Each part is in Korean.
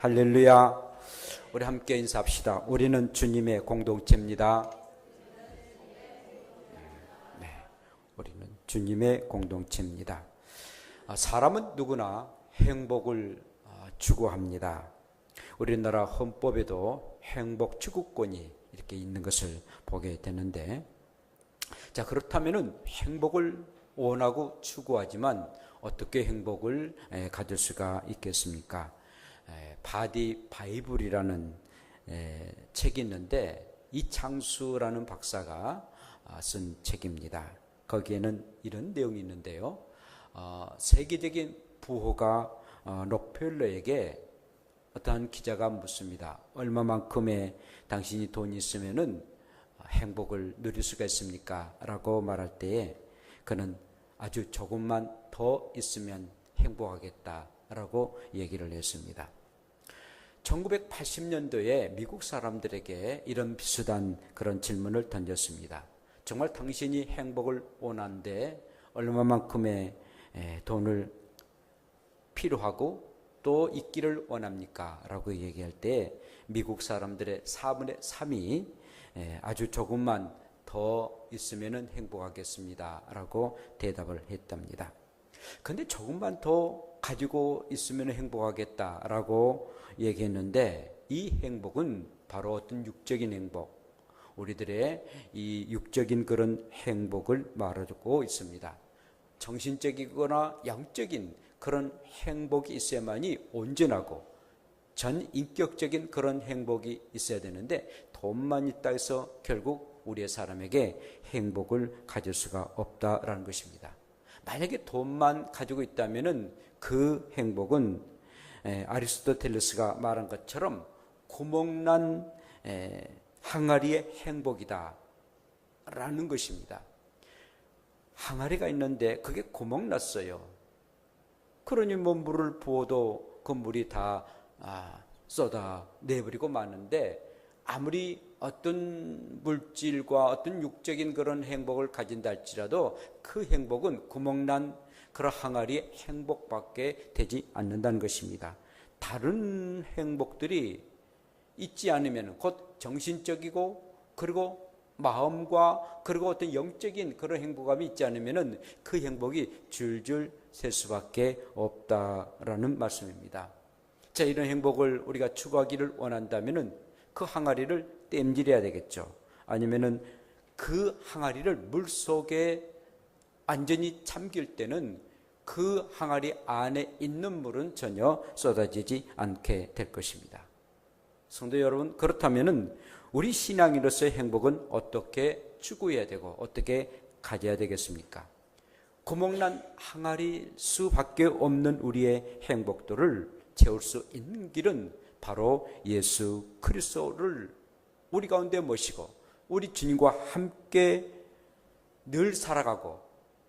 할렐루야. 우리 함께 인사합시다. 우리는 주님의 공동체입니다. 네, 우리는 주님의 공동체입니다. 아, 사람은 누구나 행복을 아, 추구합니다. 우리나라 헌법에도 행복 추구권이 이렇게 있는 것을 보게 되는데, 자 그렇다면은 행복을 원하고 추구하지만 어떻게 행복을 에, 가질 수가 있겠습니까? 에, 바디 바이블이라는 에, 책이 있는데 이창수라는 박사가 아, 쓴 책입니다. 거기에는 이런 내용이 있는데요. 어, 세계적인 부호가 어, 록펠러에게 어떠한 기자가 묻습니다. 얼마만큼의 당신이 돈이 있으면은 행복을 누릴 수가 있습니까? 라고 말할 때에 그는 아주 조금만 더 있으면 행복하겠다라고 얘기를 했습니다. 1980년도에 미국 사람들에게 이런 비슷한 그런 질문을 던졌습니다. 정말 당신이 행복을 원하는데 얼마만큼의 돈을 필요하고 또 있기를 원합니까? 라고 얘기할 때 미국 사람들의 4분의 3이 아주 조금만 더 있으면 행복하겠습니다. 라고 대답을 했답니다. 근데 조금만 더 가지고 있으면 행복하겠다. 라고 얘기했는데 이 행복은 바로 어떤 육적인 행복, 우리들의 이 육적인 그런 행복을 말해주고 있습니다. 정신적이거나 양적인 그런 행복이 있어야만이 온전하고 전 인격적인 그런 행복이 있어야 되는데 돈만 있다 해서 결국 우리의 사람에게 행복을 가질 수가 없다라는 것입니다. 만약에 돈만 가지고 있다면은 그 행복은 아리스토텔레스가 말한 것처럼 구멍난 항아리의 행복이다 라는 것입니다. 항아리가 있는데 그게 구멍 났어요. 그러니 뭐 물을 부어도 그 물이 다 아, 쏟아 내버리고 마는데 아무리 어떤 물질과 어떤 육적인 그런 행복을 가진다 할지라도 그 행복은 구멍난 그런 항아리의 행복밖에 되지 않는다는 것입니다. 다른 행복들이 있지 않으면 곧 정신적이고 그리고 마음과 그리고 어떤 영적인 그런 행복감이 있지 않으면 그 행복이 줄줄 셀 수밖에 없다라는 말씀입니다. 자, 이런 행복을 우리가 추구하기를 원한다면은 그 항아리를 땜질해야 되겠죠. 아니면은 그 항아리를 물 속에 완전히 잠길 때는 그 항아리 안에 있는 물은 전혀 쏟아지지 않게 될 것입니다. 성도 여러분, 그렇다면은 우리 신앙인으로서의 행복은 어떻게 추구해야 되고 어떻게 가져야 되겠습니까? 구멍난 항아리 수밖에 없는 우리의 행복들을 채울 수 있는 길은 바로 예수 그리스도를 우리 가운데 모시고 우리 주님과 함께 늘 살아가고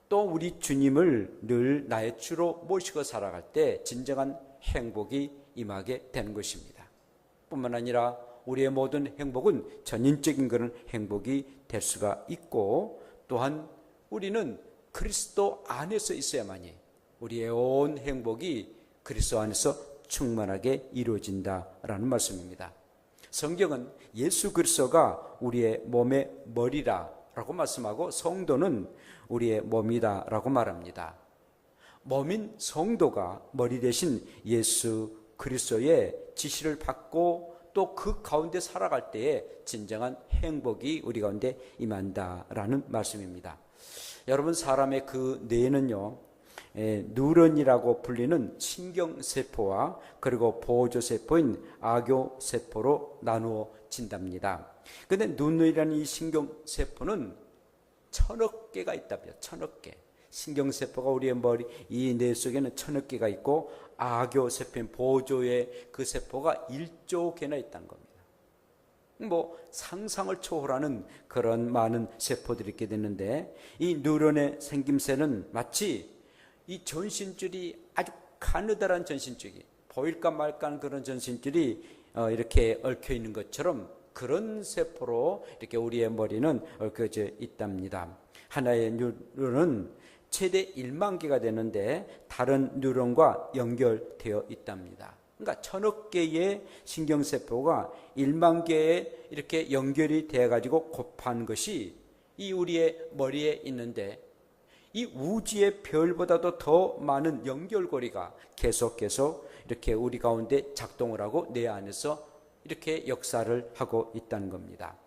또 우리 주님을 늘 나의 주로 모시고 살아갈 때 진정한 행복이 임하게 되는 것입니다. 뿐만 아니라 우리의 모든 행복은 전인적인 그런 행복이 될 수가 있고 또한 우리는 그리스도 안에서 있어야만이 우리의 온 행복이 그리스도 안에서 충만하게 이루어진다라는 말씀입니다. 성경은 예수 그리스도가 우리의 몸의 머리라라고 말씀하고 성도는 우리의 몸이다라고 말합니다. 몸인 성도가 머리 대신 예수 그리스도의 지시를 받고 또 그 가운데 살아갈 때에 진정한 행복이 우리 가운데 임한다라는 말씀입니다. 여러분 사람의 그 뇌는요 누런이라고 불리는 신경세포와 그리고 보조세포인 악교세포로 나누어진답니다. 근데 눈이라는 이 신경세포는 천억 개가 있다고요. 천억 개. 신경세포가 우리의 머리, 이 뇌 속에는 천억 개가 있고, 아교세포인 보조의 그 세포가 1조 개나 있다는 겁니다. 뭐, 상상을 초월하는 그런 많은 세포들이 있게 되는데, 이 뉴런의 생김새는 마치 이 전신줄이 아주 가느다란 전신줄이, 보일까 말까 하는 그런 전신줄이 어, 이렇게 얽혀 있는 것처럼 그런 세포로 이렇게 우리의 머리는 얽혀져 있답니다. 하나의 뉴런은 최대 1만 개가 되는데 다른 뉴런과 연결되어 있답니다. 그러니까 천억 개의 신경세포가 1만 개에 이렇게 연결이 되어 가지고 곱한 것이 이 우리의 머리에 있는데 이 우주의 별보다도 더 많은 연결고리가 계속 계속 이렇게 우리 가운데 작동을 하고 내 안에서 이렇게 역사를 하고 있다는 겁니다.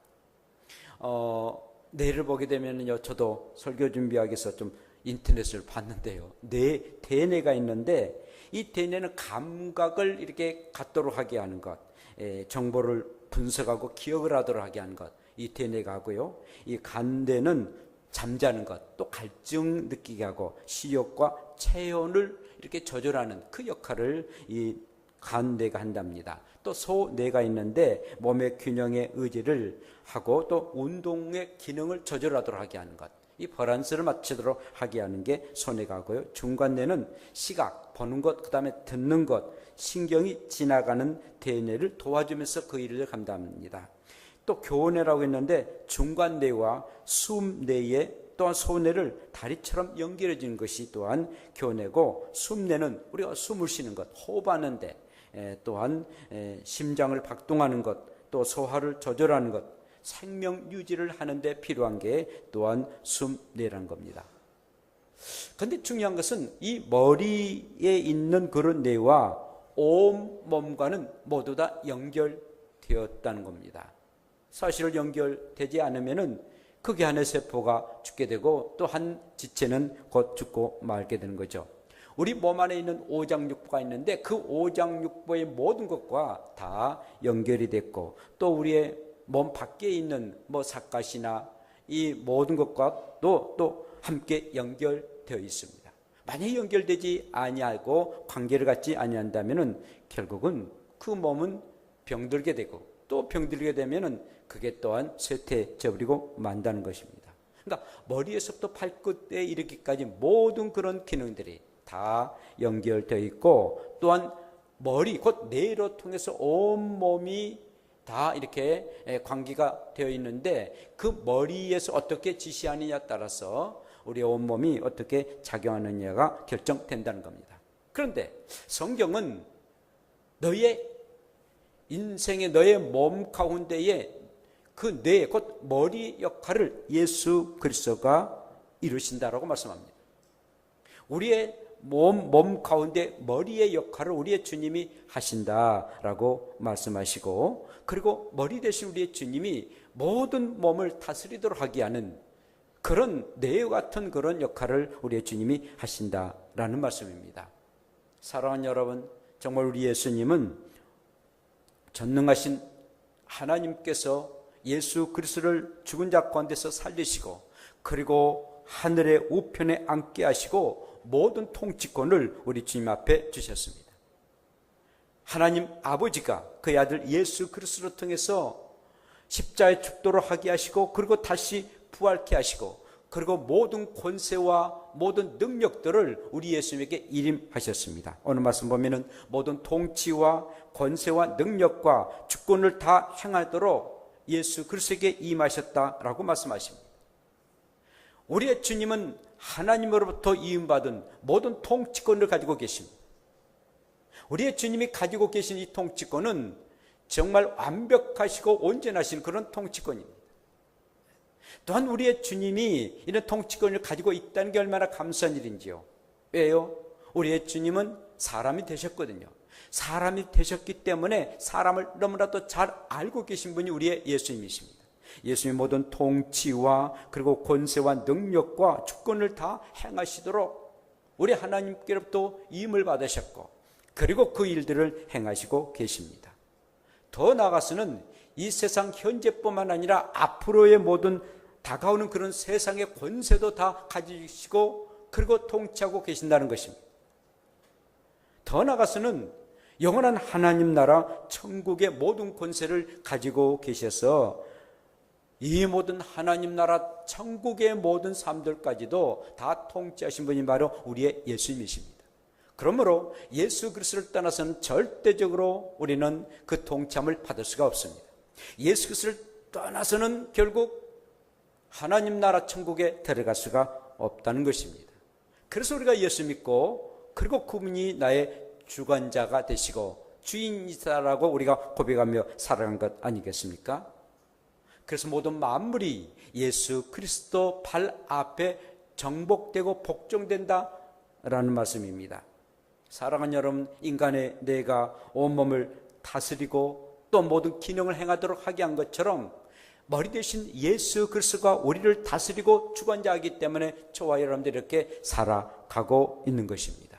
어, 뇌를 보게 되면요, 저도 설교 준비하기 위해서 좀 인터넷을 봤는데요. 뇌, 대뇌가 있는데 이 대뇌는 감각을 이렇게 갖도록 하게 하는 것, 에, 정보를 분석하고 기억을 하도록 하게 하는 것, 이 대뇌가 하고요. 이 간대는 잠자는 것, 또 갈증 느끼게 하고 식욕과 체온을 이렇게 조절하는 그 역할을 이 간대가 한답니다. 또 소뇌가 있는데 몸의 균형의 의지를 하고 또 운동의 기능을 조절하도록 하게 하는 것. 이 밸런스를 맞추도록 하게 하는 게 소뇌가 하고요. 중간뇌는 시각, 보는 것, 그 다음에 듣는 것, 신경이 지나가는 대뇌를 도와주면서 그 일을 감당합니다. 또 교내라고 했는데 중간뇌와 숨뇌에 또한 소뇌를 다리처럼 연결해 주는 것이 또한 교내고 숨뇌는 우리가 숨을 쉬는 것, 호흡하는 데 또한 심장을 박동하는 것, 또 소화를 조절하는 것, 생명 유지를 하는데 필요한 게 또한 숨뇌란 겁니다. 근데 중요한 것은 이 머리에 있는 그런 뇌와 온 몸과는 모두 다 연결되었다는 겁니다. 사실 연결되지 않으면은 그게 안에 세포가 죽게 되고 또 한 지체는 곧 죽고 말게 되는 거죠. 우리 몸 안에 있는 오장육부가 있는데 그 오장육부의 모든 것과 다 연결이 됐고 또 우리의 몸 밖에 있는 뭐 사갓이나 이 모든 것과 또, 또 함께 연결되어 있습니다. 만약 연결되지 아니하고 관계를 갖지 아니한다면은 결국은 그 몸은 병들게 되고 또 병들게 되면은 그게 또한 쇠퇴져 버리고 만다는 것입니다. 그러니까 머리에서부터 발끝에 이르기까지 모든 그런 기능들이 다 연결되어 있고 또한 머리 곧 뇌로 통해서 온 몸이 다 이렇게 관계가 되어 있는데 그 머리에서 어떻게 지시하느냐에 따라서 우리 온몸이 어떻게 작용하느냐가 결정된다는 겁니다. 그런데 성경은 너의 인생의 너의 몸 가운데에 그 뇌, 곧 머리 역할을 예수 그리스도가 이루신다라고 말씀합니다. 우리의 몸, 몸 가운데 머리의 역할을 우리의 주님이 하신다라고 말씀하시고, 그리고 머리 대신 우리의 주님이 모든 몸을 다스리도록 하게 하는 그런 뇌 같은 그런 역할을 우리의 주님이 하신다라는 말씀입니다. 사랑하는 여러분, 정말 우리 예수님은 전능하신 하나님께서 예수 그리스도를 죽은 자 가운데서 살리시고 그리고 하늘의 우편에 앉게 하시고 모든 통치권을 우리 주님 앞에 주셨습니다. 하나님 아버지가 그의 아들 예수 그리스도를 통해서 십자에 죽도록 하게 하시고 그리고 다시 부활케 하시고 그리고 모든 권세와 모든 능력들을 우리 예수님에게 일임하셨습니다. 오늘 말씀 보면은 모든 통치와 권세와 능력과 주권을 다 행하도록 예수 그리스도에게 임하셨다라고 말씀하십니다. 우리의 주님은 하나님으로부터 이음받은 모든 통치권을 가지고 계십니다. 우리의 주님이 가지고 계신 이 통치권은 정말 완벽하시고 온전하신 그런 통치권입니다. 또한 우리의 주님이 이런 통치권을 가지고 있다는 게 얼마나 감사한 일인지요. 왜요? 우리의 주님은 사람이 되셨거든요. 사람이 되셨기 때문에 사람을 너무나도 잘 알고 계신 분이 우리의 예수님이십니다. 예수님의 모든 통치와 그리고 권세와 능력과 주권을 다 행하시도록 우리 하나님께로부터 임을 받으셨고 그리고 그 일들을 행하시고 계십니다. 더 나아가서는 이 세상 현재뿐만 아니라 앞으로의 모든 다가오는 그런 세상의 권세도 다 가지시고 그리고 통치하고 계신다는 것입니다. 더 나아가서는 영원한 하나님 나라 천국의 모든 권세를 가지고 계셔서 이 모든 하나님 나라 천국의 모든 삶들까지도 다 통치하신 분이 바로 우리의 예수님이십니다. 그러므로 예수 그리스도를 떠나서는 절대적으로 우리는 그 통참을 받을 수가 없습니다. 예수 그리스도를 떠나서는 결국 하나님 나라 천국에 들어갈 수가 없다는 것입니다. 그래서 우리가 예수 믿고 그리고 그분이 나의 주관자가 되시고 주인이다라고 우리가 고백하며 살아간 것 아니겠습니까? 그래서 모든 만물이 예수 그리스도 발 앞에 정복되고 복종된다라는 말씀입니다. 사랑하는 여러분, 인간의 뇌가 온몸을 다스리고 또 모든 기능을 행하도록 하게 한 것처럼 머리 대신 예수 그리스도가 우리를 다스리고 주관자이기 때문에 저와 여러분들이 이렇게 살아가고 있는 것입니다.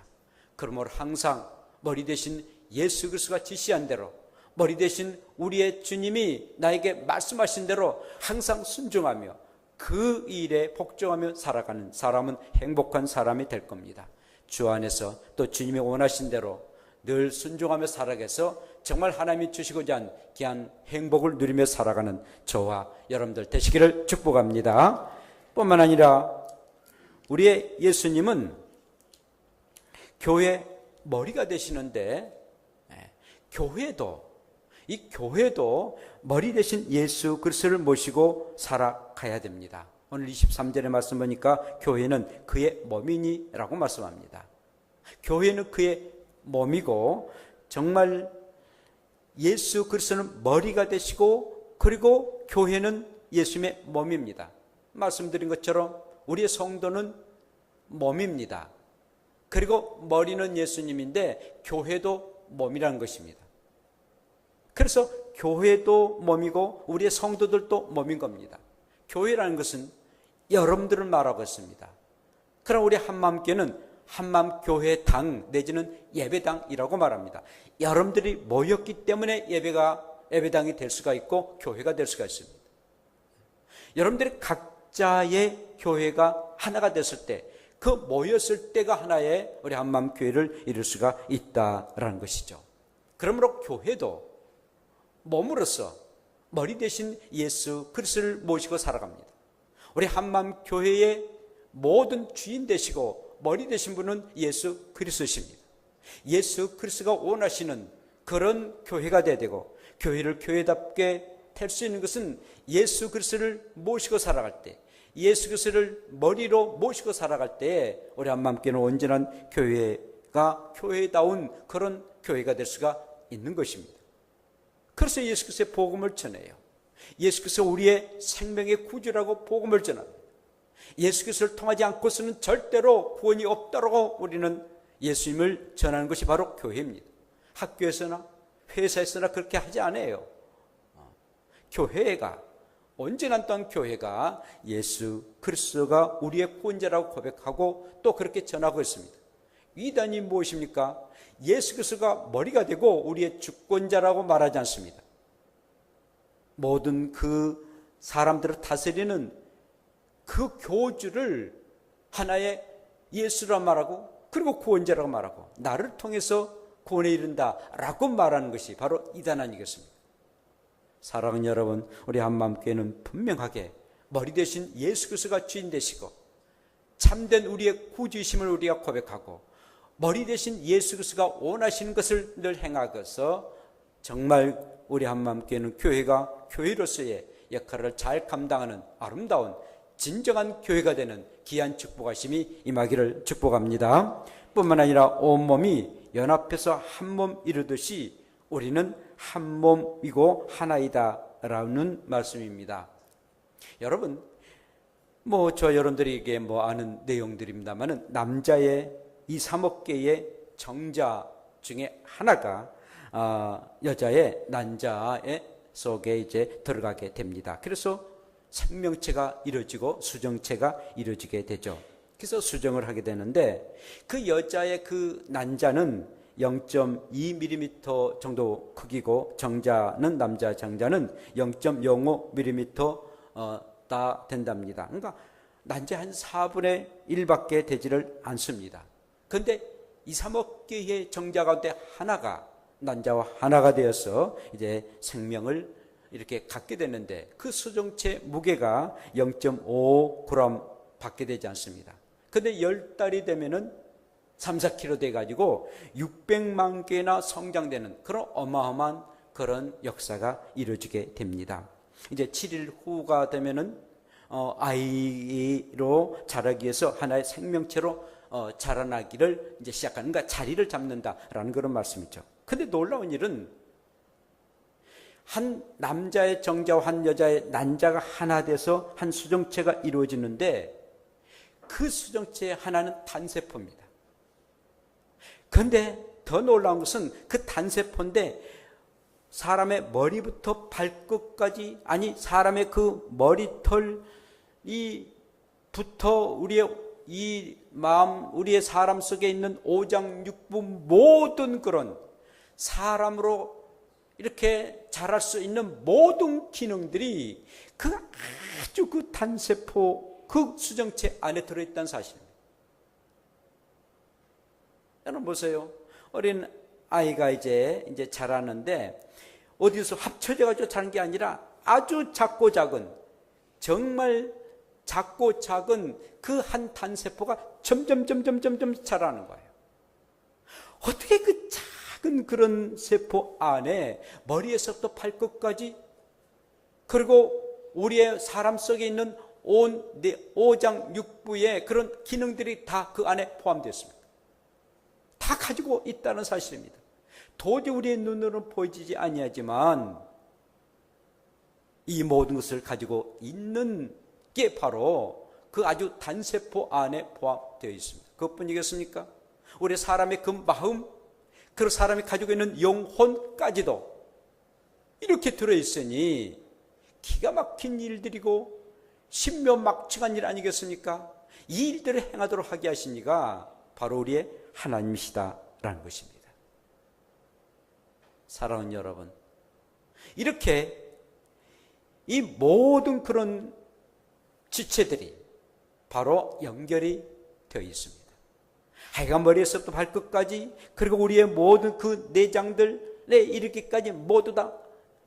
그러므로 항상 머리 대신 예수 그리스도가 지시한 대로 머리 대신 우리의 주님이 나에게 말씀하신 대로 항상 순종하며 그 일에 복종하며 살아가는 사람은 행복한 사람이 될 겁니다. 주 안에서 또 주님이 원하신 대로 늘 순종하며 살아가서 정말 하나님이 주시고자 한 귀한 행복을 누리며 살아가는 저와 여러분들 되시기를 축복합니다. 뿐만 아니라 우리의 예수님은 교회 머리가 되시는데 예, 교회도 이 교회도 머리 대신 예수 그리스도를 모시고 살아가야 됩니다. 오늘 23절의 말씀 보니까 교회는 그의 몸이니라고 말씀합니다. 교회는 그의 몸이고 정말 예수 그리스도는 머리가 되시고 그리고 교회는 예수님의 몸입니다. 말씀드린 것처럼 우리의 성도는 몸입니다. 그리고 머리는 예수님인데 교회도 몸이라는 것입니다. 그래서 교회도 몸이고 우리의 성도들도 몸인 겁니다. 교회라는 것은 여러분들을 말하고 있습니다. 그럼 우리 한마음교회는 한마음교회당 내지는 예배당이라고 말합니다. 여러분들이 모였기 때문에 예배가 예배당이 될 수가 있고 교회가 될 수가 있습니다. 여러분들이 각자의 교회가 하나가 됐을 때 그 모였을 때가 하나의 우리 한마음 교회를 이룰 수가 있다라는 것이죠. 그러므로 교회도 몸으로서 머리 대신 예수 그리스도를 모시고 살아갑니다. 우리 한마음 교회의 모든 주인 되시고 머리 되신 분은 예수 그리스도십니다. 예수 그리스도가 원하시는 그런 교회가 돼야 되고 교회를 교회답게 될 수 있는 것은 예수 그리스도를 모시고 살아갈 때 예수 그리스도를 머리로 모시고 살아갈 때 우리 한마음교는 온전한 교회가 교회다운 그런 교회가 될 수가 있는 것입니다. 그래서 예수 그리스도의 복음을 전해요. 예수 그리스도 우리의 생명의 구주라고 복음을 전합니다. 예수 그리스도를 통하지 않고서는 절대로 구원이 없다고 우리는 예수님을 전하는 것이 바로 교회입니다. 학교에서나 회사에서나 그렇게 하지 않아요. 교회가 언제나 또한 교회가 예수 그리스도가 우리의 구원자라고 고백하고 또 그렇게 전하고 있습니다. 위단이 무엇입니까? 예수 그리스도가 머리가 되고 우리의 주권자라고 말하지 않습니다. 모든 그 사람들을 다스리는 그 교주를 하나의 예수라 말하고 그리고 구원자라고 말하고 나를 통해서 구원에 이른다라고 말하는 것이 바로 이단 아니겠습니까? 사랑하는 여러분, 우리 한마음교회는 분명하게 머리 대신 예수 그리스도가 주인 되시고 참된 우리의 구주이심을 우리가 고백하고 머리 대신 예수 그리스도가 원하시는 것을 늘 행하고서 정말 우리 한마음교회는 교회가 교회로서의 역할을 잘 감당하는 아름다운 진정한 교회가 되는 귀한 축복하심이 임하기를 축복합니다. 뿐만 아니라 온몸이 연합해서 한 몸 이루듯이 우리는 한 몸이고 하나이다 라는 말씀입니다. 여러분, 뭐 저 여러분들에게 뭐 아는 내용들입니다만은 남자의 이 삼억개의 정자 중에 하나가 어, 여자의 난자의 속에 이제 들어가게 됩니다. 그래서 생명체가 이루어지고 수정체가 이루어지게 되죠. 그래서 수정을 하게 되는데 그 여자의 그 난자는 0.2mm 정도 크기고 정자는 남자 정자는 0.05mm 어, 다 된답니다. 그러니까 난자 한 4분의 1밖에 되지를 않습니다. 그런데 이 3억 개의 정자 가운데 하나가 난자와 하나가 되어서 이제 생명을 이렇게 갖게 되는데 그 수정체 무게가 0.5g 받게 되지 않습니다. 근데 열 달이 되면은 3, 4kg 돼가지고 600만 개나 성장되는 그런 어마어마한 그런 역사가 이루어지게 됩니다. 이제 7일 후가 되면은 어, 아이로 자라기 위해서 하나의 생명체로 어, 자라나기를 이제 시작하는, 그러니까 자리를 잡는다라는 그런 말씀이죠. 근데 놀라운 일은 한 남자의 정자와 한 여자의 난자가 하나 돼서 한 수정체가 이루어지는데 그 수정체의 하나는 단세포입니다. 그런데 더 놀라운 것은 그 단세포인데 사람의 머리부터 발끝까지 아니 사람의 그 머리털 이 부터 우리의 이 마음 우리의 사람 속에 있는 오장육부 모든 그런 사람으로 이렇게 자랄 수 있는 모든 기능들이 그 아주 그 단세포 그 수정체 안에 들어있다는 사실입니다. 여러분 보세요. 어린 아이가 이제 이제 자라는데 어디서 합쳐져 가지고 자는 게 아니라 아주 작고 작은 정말 작고 작은 그 한 단세포가 점점 점점 점점 자라는 거예요. 어떻게 그 작은 그런 세포 안에 머리에서부터 발끝까지 그리고 우리의 사람 속에 있는 온 오장 육부의 그런 기능들이 다 그 안에 포함되어 습니다 다 가지고 있다는 사실입니다. 도저히 우리의 눈으로는 보이지 아니하지만 이 모든 것을 가지고 있는 게 바로 그 아주 단세포 안에 포함되어 있습니다. 그것뿐이겠습니까? 우리 사람의 그 마음, 그 사람이 가지고 있는 영혼까지도 이렇게 들어있으니 기가 막힌 일들이고 신묘막측한 일 아니겠습니까? 이 일들을 행하도록 하게 하시니가 바로 우리의 하나님이시다라는 것입니다. 사랑하는 여러분, 이렇게 이 모든 그런 지체들이 바로 연결이 되어 있습니다. 하여간 머리에서부터 발끝까지 그리고 우리의 모든 그 내장들에 이르기까지 모두 다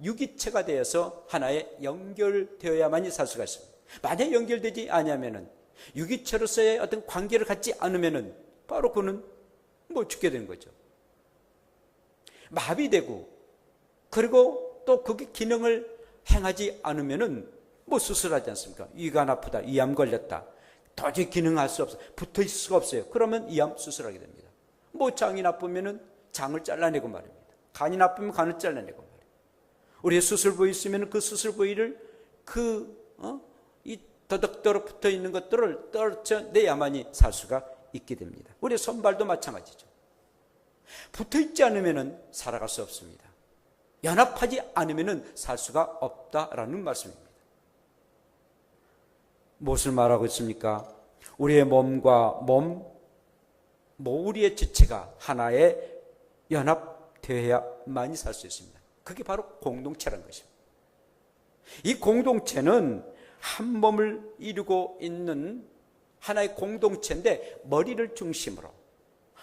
유기체가 되어서 하나에 연결되어야만이 살 수가 있습니다. 만약 연결되지 않으면은 유기체로서의 어떤 관계를 갖지 않으면은 바로 그는 뭐 죽게 되는 거죠. 마비되고 그리고 또 그게 기능을 행하지 않으면은 뭐 수술하지 않습니까? 위가 아프다, 위암 걸렸다. 도저히 기능할 수 없어. 붙어 있을 수가 없어요. 그러면 위암 수술하게 됩니다. 뭐 장이 나쁘면은 장을 잘라내고 말입니다. 간이 나쁘면 간을 잘라내고 말이에요. 우리의 수술 부위 있으면 그 수술 부위를 그, 어? 이 더덕더덕 붙어 있는 것들을 떨쳐내야만이 살 수가 있게 됩니다. 우리 손발도 마찬가지죠. 붙어 있지 않으면 살아갈 수 없습니다. 연합하지 않으면 살 수가 없다라는 말씀입니다. 무엇을 말하고 있습니까? 우리의 몸과 몸, 뭐 우리의 지체가 하나에 연합되어야만이 살 수 있습니다. 그게 바로 공동체라는 것입니다. 이 공동체는 한 몸을 이루고 있는 하나의 공동체인데 머리를 중심으로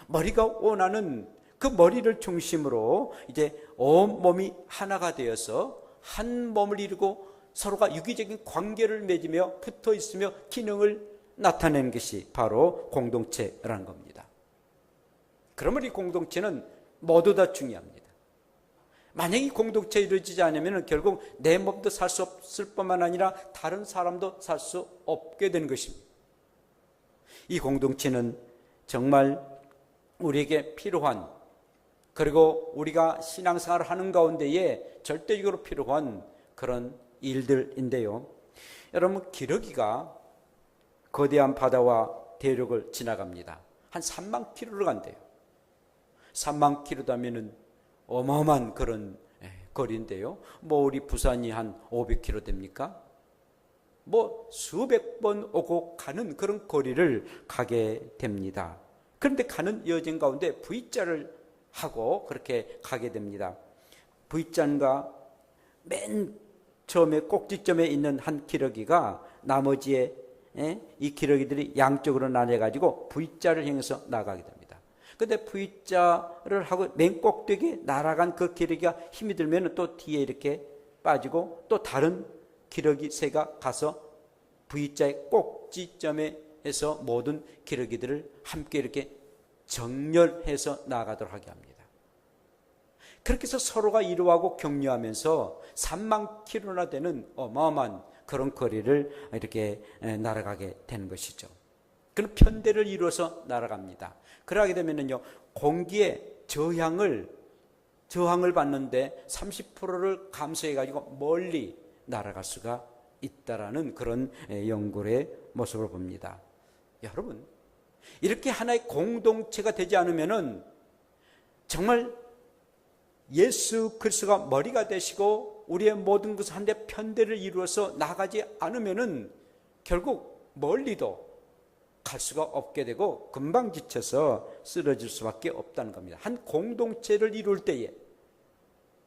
머리가 원하는 그 머리를 중심으로 이제 온 몸이 하나가 되어서 한 몸을 이루고 서로가 유기적인 관계를 맺으며 붙어 있으며 기능을 나타내는 것이 바로 공동체라는 겁니다. 그러면 이 공동체는 모두 다 중요합니다. 만약 이 공동체 이루어지지 않으면 결국 내 몸도 살 수 없을 뿐만 아니라 다른 사람도 살 수 없게 되는 것입니다. 이 공동체는 정말 우리에게 필요한 그리고 우리가 신앙생활을 하는 가운데에 절대적으로 필요한 그런 일들인데요. 여러분, 기러기가 거대한 바다와 대륙을 지나갑니다. 한 3만 킬로를 간대요. 3만 킬로다면은 어마어마한 그런 예, 거리인데요. 뭐 우리 부산이 한 500킬로 됩니까? 뭐 수백 번 오고 가는 그런 거리를 가게 됩니다. 그런데 가는 여정 가운데 V자를 하고 그렇게 가게 됩니다. V자가 맨 처음에 꼭지점에 있는 한 기러기가 나머지의 예? 이 기러기들이 양쪽으로 나뉘어가지고 V자를 향해서 나가게 됩니다. 근데 V자를 하고 맨 꼭대기에 날아간 그 기러기가 힘이 들면 또 뒤에 이렇게 빠지고 또 다른 기러기 새가 가서 V자의 꼭지점에서 모든 기러기들을 함께 이렇게 정렬해서 나가도록 하게 합니다. 그렇게 해서 서로가 이루하고 격려하면서 3만 킬로나 되는 어마어마한 그런 거리를 이렇게 날아가게 되는 것이죠. 그런 편대를 이루어서 날아갑니다. 그러게 되면요, 공기의 저향을 저항을 받는데 30%를 감소해 가지고 멀리 날아갈 수가 있다라는 그런 예, 연구의 모습을 봅니다. 여러분, 이렇게 하나의 공동체가 되지 않으면은 정말 예수 그리스도가 머리가 되시고 우리의 모든 것을 한데 편대를 이루어서 나가지 않으면은 결국 멀리도 갈 수가 없게 되고 금방 지쳐서 쓰러질 수밖에 없다는 겁니다. 한 공동체를 이룰 때에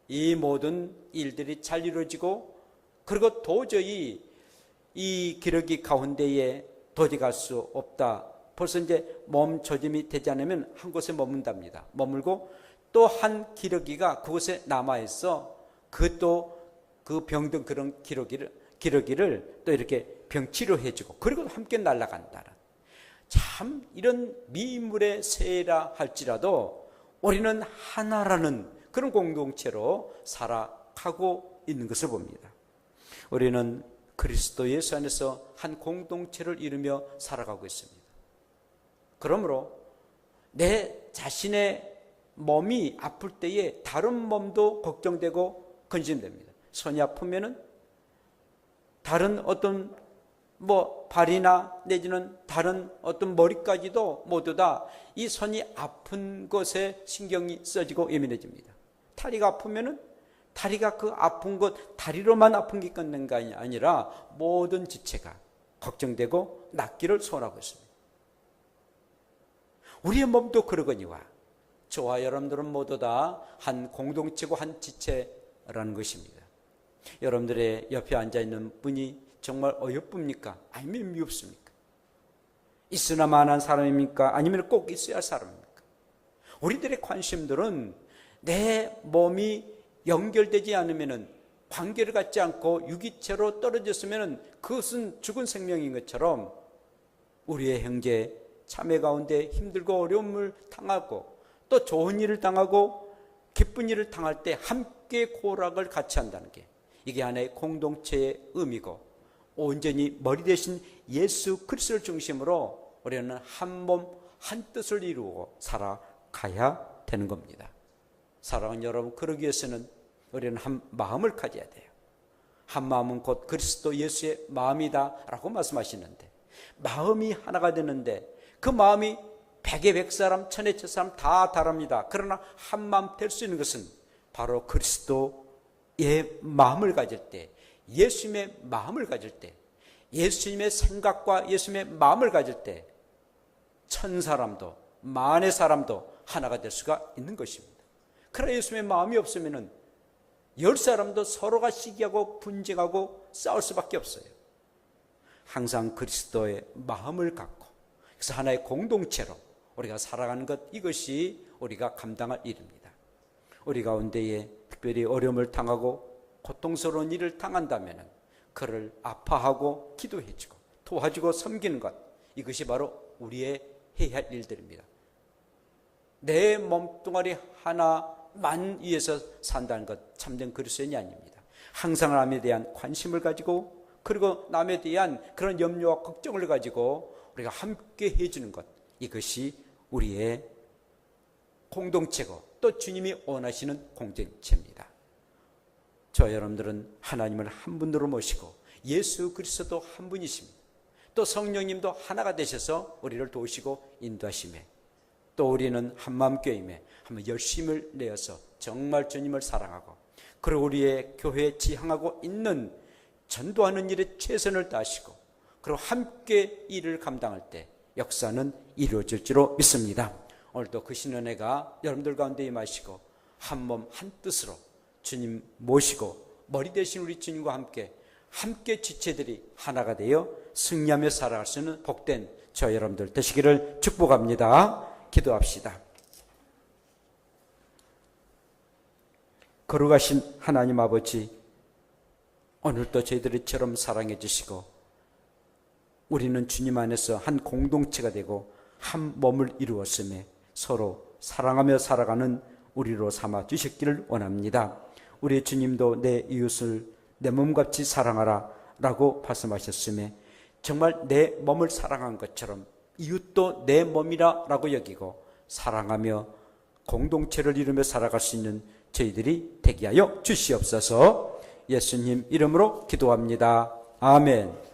이 모든 일들이 잘 이루어지고 그리고 도저히 이 기러기 가운데에 도저히 갈수 없다. 벌써 이제 멈춰짐이 되지 않으면 한 곳에 머문답니다. 머물고 또 한 기러기가 그곳에 남아 있어 그 또 그 병든 그런 기러기를 기러기를 또 이렇게 병치료 해 주고 그리고 함께 날아간다는 참 이런 미물의 새라 할지라도 우리는 하나라는 그런 공동체로 살아가고 있는 것을 봅니다. 우리는 그리스도 예수 안에서 한 공동체를 이루며 살아가고 있습니다. 그러므로 내 자신의 몸이 아플 때에 다른 몸도 걱정되고 근심됩니다. 손이 아프면은 다른 어떤 뭐 발이나 내지는 다른 어떤 머리까지도 모두 다 이 손이 아픈 것에 신경이 써지고 예민해집니다. 다리가 아프면은 다리가 그 아픈 것 다리로만 아픈 게게 아니라 모든 지체가 걱정되고 낫기를 소원하고 있습니다. 우리의 몸도 그러거니와 저와 여러분들은 모두 다 한 공동체고 한 지체라는 것입니다. 여러분들의 옆에 앉아 있는 분이 정말 어여쁩니까? 아니면 미흡습니까? 있으나 만한 사람입니까? 아니면 꼭 있어야 할 사람입니까? 우리들의 관심들은 내 몸이 연결되지 않으면은 관계를 갖지 않고 유기체로 떨어졌으면 그것은 죽은 생명인 것처럼 우리의 형제 참회 가운데 힘들고 어려움을 당하고 또 좋은 일을 당하고 기쁜 일을 당할 때 함께 고락을 같이 한다는 게 이게 하나의 공동체의 의미고 온전히 머리 대신 예수 그리스도를 중심으로 우리는 한 몸 한 뜻을 이루고 살아가야 되는 겁니다. 사랑하는 여러분, 그러기 위해서는 우리는 한 마음을 가져야 돼요. 한 마음은 곧 그리스도 예수의 마음이다라고 말씀하시는데 마음이 하나가 되는데 그 마음이 백의 백 사람, 천의 천 사람 다 다릅니다. 그러나 한 마음 될 수 있는 것은 바로 그리스도의 마음을 가질 때, 예수님의 마음을 가질 때, 예수님의 생각과 예수님의 마음을 가질 때, 천 사람도, 만의 사람도 하나가 될 수가 있는 것입니다. 그러나 예수님의 마음이 없으면은 열 사람도 서로가 시기하고 분쟁하고 싸울 수밖에 없어요. 항상 그리스도의 마음을 갖고, 그래서 하나의 공동체로 우리가 살아가는 것 이것이 우리가 감당할 일입니다. 우리 가운데에 특별히 어려움을 당하고 고통스러운 일을 당한다면 그를 아파하고 기도해주고 도와주고 섬기는 것 이것이 바로 우리의 해야 할 일들입니다. 내 몸뚱아리 하나만 위해서 산다는 것 참된 그리스도인이 아닙니다. 항상 남에 대한 관심을 가지고 그리고 남에 대한 그런 염려와 걱정을 가지고 우리가 함께 해주는 것 이것이 우리의 공동체고 또 주님이 원하시는 공동체입니다. 저 여러분들은 하나님을 한 분으로 모시고 예수 그리스도 한 분이십니다. 또 성령님도 하나가 되셔서 우리를 도우시고 인도하심에 또 우리는 한마음 교임에 한번 열심을 내어서 정말 주님을 사랑하고 그리고 우리의 교회에 지향하고 있는 전도하는 일에 최선을 다하시고 그리고 함께 일을 감당할 때 역사는 이루어질 줄로 믿습니다. 오늘도 그 신은혜가 여러분들 가운데 임하시고 한 몸 한 뜻으로 주님 모시고 머리 대신 우리 주님과 함께 함께 지체들이 하나가 되어 승리하며 살아갈 수 있는 복된 저 여러분들 되시기를 축복합니다. 기도합시다. 걸어가신 하나님 아버지 오늘도 저희들처럼 사랑해 주시고 우리는 주님 안에서 한 공동체가 되고 한 몸을 이루었음에 서로 사랑하며 살아가는 우리로 삼아 주셨기를 원합니다. 우리 주님도 내 이웃을 내 몸같이 사랑하라 라고 말씀하셨음에 정말 내 몸을 사랑한 것처럼 이웃도 내 몸이라 라고 여기고 사랑하며 공동체를 이루며 살아갈 수 있는 저희들이 되게 하여 주시옵소서 예수님 이름으로 기도합니다. 아멘.